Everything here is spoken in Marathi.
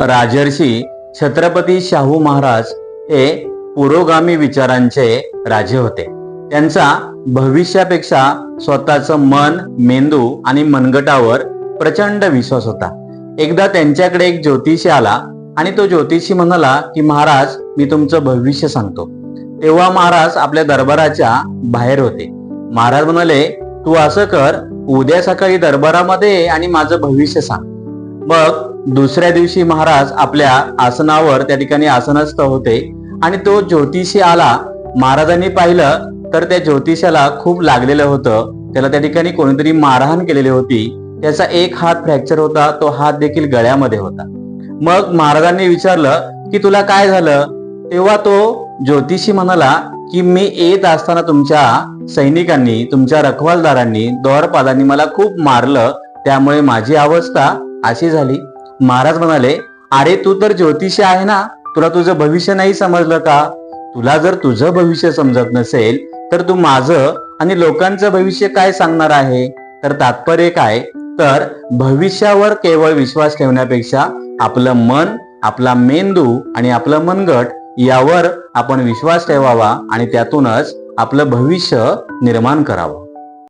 राजर्षी छत्रपती शाहू महाराज हे पुरोगामी विचारांचे राजे होते. त्यांचा भविष्यापेक्षा स्वतःचं मन मेंदू आणि मनगटावर प्रचंड विश्वास होता. एकदा त्यांच्याकडे एक ज्योतिषी आला आणि तो ज्योतिषी म्हणाला की महाराज मी तुमचं भविष्य सांगतो. तेव्हा महाराज आपल्या दरबाराच्या बाहेर होते. महाराज म्हणाले तू असं कर उद्या सकाळी दरबारामध्ये आणि माझं भविष्य सांग. मग दुसऱ्या दिवशी महाराज आपल्या आसनावर त्या ठिकाणी आसनस्थ होते आणि तो ज्योतिषी आला. महाराजांनी पाहिलं तर त्या ज्योतिषाला खूप लागलेलं होतं. त्याला त्या ठिकाणी कोणीतरी मारहाण केलेली होती. त्याचा एक हात फ्रॅक्चर होता तो हात देखील गळ्यामध्ये होता. मग महाराजांनी विचारलं की तुला काय झालं? तेव्हा तो ज्योतिषी म्हणाला की मी येत असताना तुमच्या सैनिकांनी तुमच्या रखवालदारांनी द्वारपालांनी मला खूप मारलं. त्यामुळे माझी अवस्था अशी झाली. महाराज म्हणाले अरे तू तर ज्योतिषी आहे ना? तुला तुझं भविष्य नाही समजलं का? तुला जर तुझं भविष्य समजत नसेल तर तू माझं आणि लोकांचं भविष्य काय सांगणार आहे? तर तात्पर्य काय? तर भविष्यावर केवळ विश्वास ठेवण्यापेक्षा आपलं मन आपला मेंदू आणि आपलं मनगट यावर आपण विश्वास ठेवावा आणि त्यातूनच आपलं भविष्य निर्माण करावं.